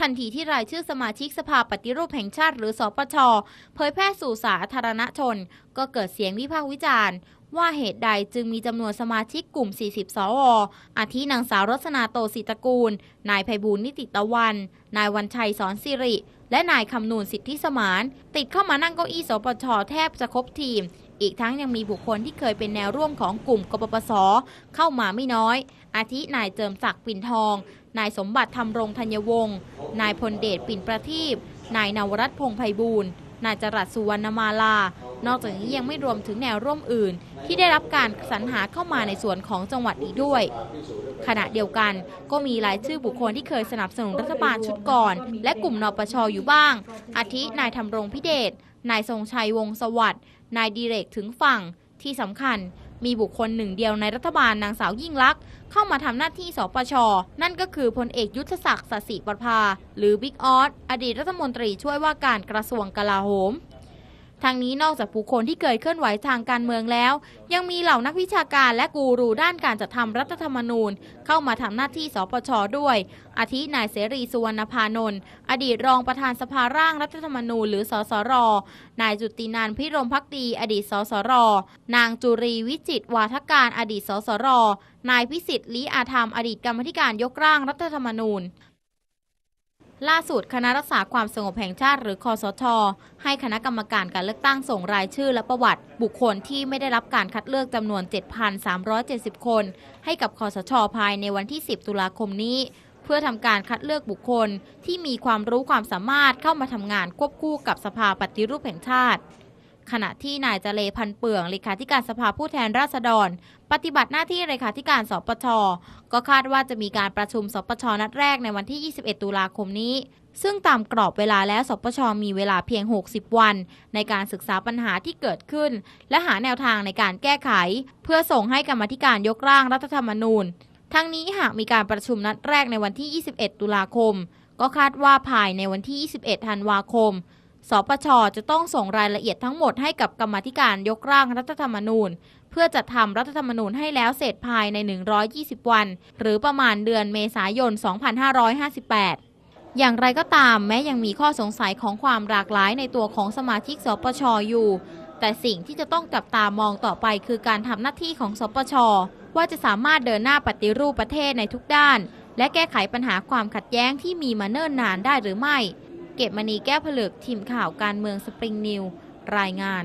ทันทีที่รายชื่อสมาชิกสภาปฏิรูปแห่งชาติหรือสปชเผยแพร่สู่สาธารณชน ก็เกิดเสียงวิพากษ์วิจารณ์ว่าเหตุใดจึงมีจำนวนสมาชิกกลุ่ม 40 สว อาทินางสาวรสนาโตศิตกูล นายไพบูลนิติตะวัน นายวันชัยสอนสิริ และนายคำนูนสิทธิสมาน ติดเข้ามานั่งเก้าอี้สปชแทบจะครบทีม อีกทั้งยังมีบุคคลที่เคยเป็นแนวร่วมของกลุ่มกปปส เข้ามาไม่น้อย อาทินายเจิมศักดิ์ปิ่นทอง นายสมบัติธรรมรงธัญวงศ์นายพลเดชปิ่นประทีปนายนวรัตน์พงไพบูลนายจรัสสุวรรณมาลา นอกจากนี้ยังไม่รวมถึงแนวร่วมอื่น ที่ได้รับการสรรหาเข้ามาในส่วนของจังหวัดอีกด้วย ขณะเดียวกันก็มีรายชื่อบุคคลที่เคยสนับสนุนรัฐบาลชุดก่อน และกลุ่มนปชอยู่บ้าง อาทินายธำรงพิเดชนายทรงชัยวงศ์สวัสดิ์นายดีเรกถึงฝั่งที่สำคัญมีบุคคลหนึ่งเดียวในรัฐบาลนางสาวยิ่งลักษณ์เข้ามาทำหน้าที่สปช นั่นก็คือพลเอกยุทธศักดิ์สสิประภา หรือบิ๊กออสอดีตรัฐมนตรีช่วยว่าการกระทรวงกลาโหม ทางนี้นอกจากบุคคลที่เคยเคลื่อนไหวทางการเมืองแล้ว ยังมีเหล่านักวิชาการและกูรูด้านการจัดทำรัฐธรรมนูญ เข้ามาทำหน้าที่สปชด้วย อาทินายเสรีสุวรรณพานนท์อดีตรองประธานสภาร่างรัฐธรรมนูญ หรือสสร นายจุตินันพิรมพักดี อดีตสสร นางจุรีวิจิตวาทการอดีตสสร นายพิสิทธิ์ลีอาธรรมอดีตกรรมธิการยกร่างรัฐธรรมนูญ ล่าสุดคณะรักษาความสงบแห่งชาติหรือคอสช ให้คณะกรรมการการเลือกตั้งส่งรายชื่อและประวัติ บุคคลที่ไม่ได้รับการคัดเลือกจำนวน 7,370 คน ให้กับคอสช ภายในวันที่ 10 ตุลาคมนี้ เพื่อทำการคัดเลือกบุคคลที่มีความรู้ความสามารถเข้ามาทำงานควบคู่กับสภาปฏิรูปแห่งชาติ ขณะที่นายเจเลพันเปืองเลขาธิการสภาผู้แทนราษฎร ปฏิบัติหน้าที่เลขาธิการสปชก็คาดว่าจะมีการประชุมสปชนัดแรกในวันที่ 21 ตุลาคมนี้ ซึ่งตามกรอบเวลาแล้วสปชมีเวลาเพียง 60 วัน ในการศึกษาปัญหาที่เกิดขึ้น และหาแนวทางในการแก้ไข เพื่อส่งให้กรรมธิการยกร่างรัฐธรรมนูญ ทั้งนี้หากมีการประชุมนัดแรกในวันที่ 21 ตุลาคม ก็คาดว่าภายในวันที่ 21 ธันวาคม สปชจะต้องส่งรายละเอียดทั้งหมดให้กับกรรมธิการยกร่างรัฐธรรมนูญ เพื่อจัดทำรัฐธรรมนูญให้แล้วเสร็จภายใน 120 วัน หรือประมาณเดือนเมษายน 2558อย่างไรก็ตามแม้ยังมีข้อสงสัยของความหลากหลายในตัวของสมาชิกสปชอยู่ แต่สิ่งที่จะต้องจับตามองต่อไปคือการทำหน้าที่ของสปช ว่าจะสามารถเดินหน้าปฏิรูปประเทศในทุกด้าน และแก้ไขปัญหาความขัดแย้งที่มีมาเนิ่นนานได้หรือไม่ เกตมณีแก้วผลึกทีมข่าวการเมืองสปริงนิว รายงาน